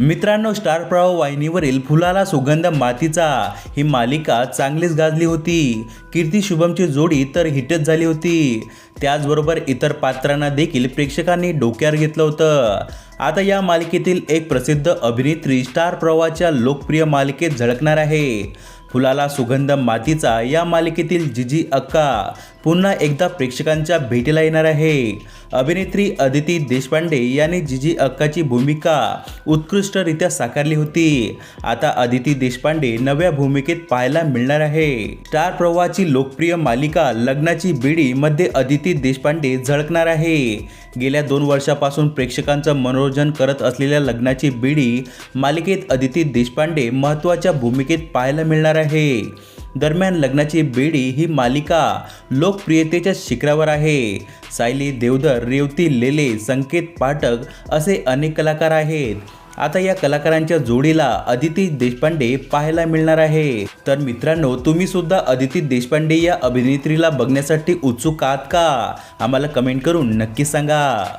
मित्रांनो स्टार प्रवाह वाहिनीवरील फुलाला सुगंध मातीचा. ही मालिका चांगलीच गाजली होती. कीर्ती शुभमची जोडी तर हिटच झाली होती. त्याचबरोबर इतर पात्रांना देखील प्रेक्षकांनी डोक्यावर घेतलं होतं. आता या मालिकेतील एक प्रसिद्ध अभिनेत्री स्टार प्रवाहाच्या लोकप्रिय मालिकेत झळकणार आहे. फुलाला सुगंध मातीचा या मालिकेतील जिजी अक्का पुन्हा एकदा प्रेक्षकांच्या भेटीला येणार आहे. अभिनेत्री अदिती देशपांडे यांनी जिजी अक्काची भूमिका उत्कृष्टरित्या साकारली होती. आता अदिती देशपांडे नव्या भूमिकेत पाहायला मिळणार आहे. स्टार प्रवाहाची लोकप्रिय मालिका लग्नाची बेडी मध्ये अदिती देशपांडे झळकणार आहे. गेल्या दोन वर्षापासून प्रेक्षकांचं मनोरंजन करत असलेल्या लग्नाची बेडी मालिकेत अदिती देशपांडे महत्त्वाच्या भूमिकेत पाहायला मिळणार आहे. दरम्यान लग्नाची बेडी ही मालिका लोकप्रियतेच्या शिखरावर आहे. सायली देवधर रेवती लेले संकेत पाठक असे अनेक कलाकार आहेत. आता या कलाकारांच्या जोडीला अदिती देशपांडे पाहायला मिळणार आहे. तर मित्रांनो तुम्ही सुद्धा अदिती देशपांडे या अभिनेत्रीला बघण्यासाठी उत्सुक आहात का? आम्हाला कमेंट करून नक्की सांगा.